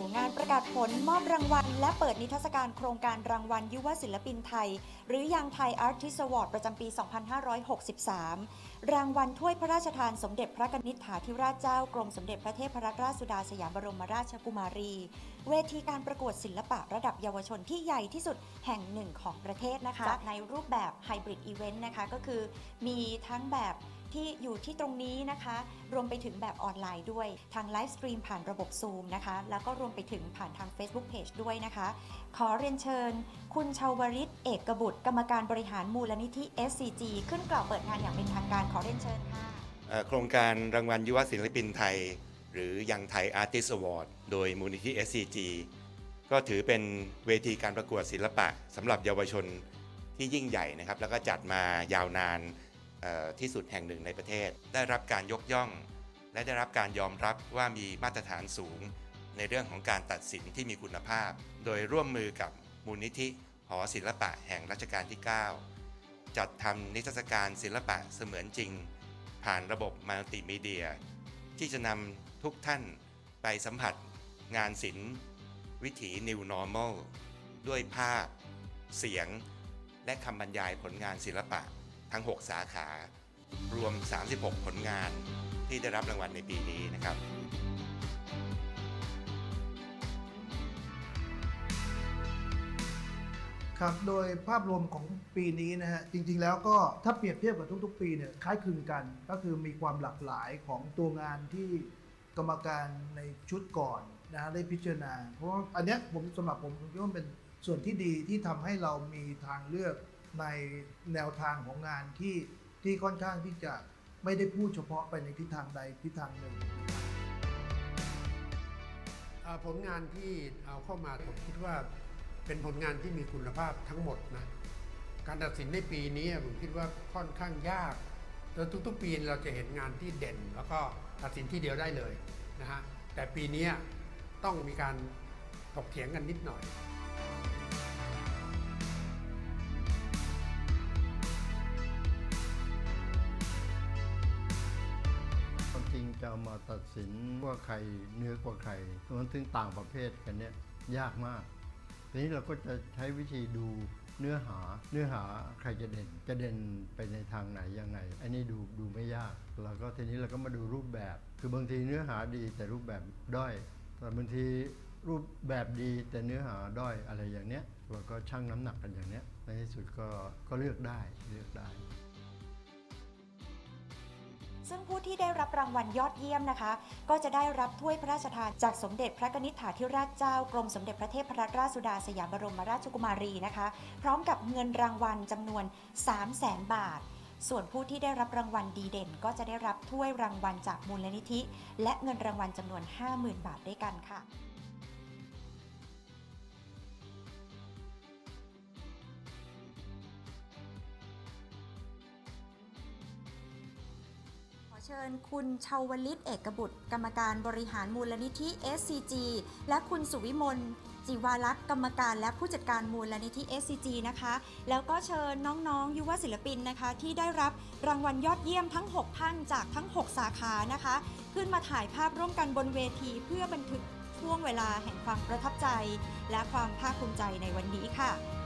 ต้อนรับเข้าสู่งานประกาศผลมอบรางวัล และเปิดนิทรรศการโครงการรางวัลยุวศิลปินไทย หรือยังไทย Artist Award ประจำปี 2563 รางวัลถ้วยพระราชทานสมเด็จพระนิษฐาธิราชเจ้ากรมสมเด็จพระเทพรัตนราชสุดาสยามบรมราชกุมารี เวทีการประกวดศิลปะระดับเยาวชนที่ใหญ่ที่สุดแห่งหนึ่งของประเทศนะคะจัดในรูปแบบไฮบริดอีเวนต์นะคะก็คือมีทั้งแบบ ที่อยู่ที่ตรงนี้นะคะ รวมไปถึงแบบออนไลน์ด้วย ทางไลฟ์สตรีมผ่านระบบ Zoom นะคะ แล้วก็รวมไปถึงผ่านทาง Facebook Page ด้วยนะคะ ขอเรียนเชิญ คุณชาวริตเอกบุตร กรรมการบริหารมูลนิธิ SCG ขึ้นกล่าวเปิดงานอย่างเป็นทางการขอเรียนเชิญค่ะโครงการรางวัลยุวศิลปินไทย หรือยังไทยอาร์ติสต์อวอร์ดโดยมูลนิธิ SCG ก็ถือเป็นเวทีการประกวดศิลปะสำหรับเยาวชนที่ยิ่งใหญ่นะครับ แล้วก็จัดมายาวนาน ที่สุดแห่งหนึ่งในประเทศ ได้รับการยกย่อง และได้รับการยอมรับว่ามีมาตรฐานสูง ในเรื่องของการตัดสินที่มีคุณภาพ โดยร่วมมือกับมูลนิธิหอศิลปะแห่งรัชกาลที่ 9 จัดทำนิทรรศการศิลปะเสมือนจริง ผ่านระบบมัลติมีเดีย ที่จะนำทุกท่านไปสัมผัส งานศิลป์วิถี New Normal ด้วยภาพ เสียง และคำบรรยายผลงานศิลปะ ทั้ง 6 สาขารวม 36 ผลงานที่ได้รับรางวัลในปีนี้นะครับครับ โดยภาพรวมของปีนี้นะฮะ จริงๆ แล้วก็ถ้าเปรียบเทียบกับทุกๆ ปีเนี่ยคล้ายคลึงกัน ก็คือมีความหลากหลายของตัวงานที่กรรมการในชุดก่อนนะฮะได้พิจารณา เพราะว่าอันเนี้ยผมสำหรับผมผมคิดว่าเป็นส่วนที่ดีที่ทำให้เรามีทางเลือก ในแนวทางของงานที่ที่ค่อนข้างที่จะไม่ได้พูดเฉพาะไปในทิศทางใดทิศทางหนึ่ง อ่าผลงานที่เอาเข้ามาผมคิดว่าเป็นผลงานที่มีคุณภาพทั้งหมดนะการตัดสินในปีนี้ผมคิดว่าค่อนข้างยากโดยทุกๆ ปีเราจะเห็นงานที่เด่น แล้วก็ตัดสินที่เดียวได้เลยนะฮะแต่ปีนี้ต้องมีการถกเถียงกันนิดหน่อย เอามาตัดสินว่าใครเนื้อกว่าใครมันถึงต่างประเภทกันเนี่ยยากมาก ทีนี้เราก็จะใช้วิธีดูเนื้อหาเนื้อหาใครจะเด่นจะเด่นไปในทางไหนยังไงอันนี้ดูดูไม่ยากแล้วก็ทีนี้เราก็มาดูรูปแบบ คือบางทีเนื้อหาดีแต่รูปแบบด้อยแต่บางทีรูปแบบดีแต่เนื้อหาด้อยอะไรอย่างเนี้ยเราก็ชั่งน้ำหนักกันอย่างเนี้ยในที่สุดก็ก็เลือกได้เลือกได้ ซึ่งผู้ที่ได้รับรางวัลยอดเยี่ยมนะคะ ก็จะได้รับถ้วยพระราชทานจากสมเด็จพระนิษฐาธิราชเจ้ากรมสมเด็จพระเทพรัตนราชสุดาสยามบรมราชกุมารีนะคะ พร้อมกับเงินรางวัลจำนวน 3 0 0แสนบาทส่วนผู้ที่ได้รับรางวัลดีเด่น ก็จะได้รับถ้วยรางวัลจากมูลนิธิ และเงินรางวัลจำนวน 50,000 บาทด้วยกันค่ะ เชิญคุณชาวลิตเอกบุตร กรรมการบริหารมูลนิธิ SCG และคุณสุวิมลจิวาลักษ์กรรมการและผู้จัดการมูลนิธิ SCG นะคะ แล้วก็เชิญน้องๆ ยุวศิลปินนะคะ ที่ได้รับรางวัลยอดเยี่ยมทั้ง 6 ท่านจากทั้ง 6 สาขานะคะ ขึ้นมาถ่ายภาพร่วมกันบนเวทีเพื่อบันทึกช่วงเวลาแห่งความประทับใจ และความภาคภูมิใจในวันนี้ค่ะ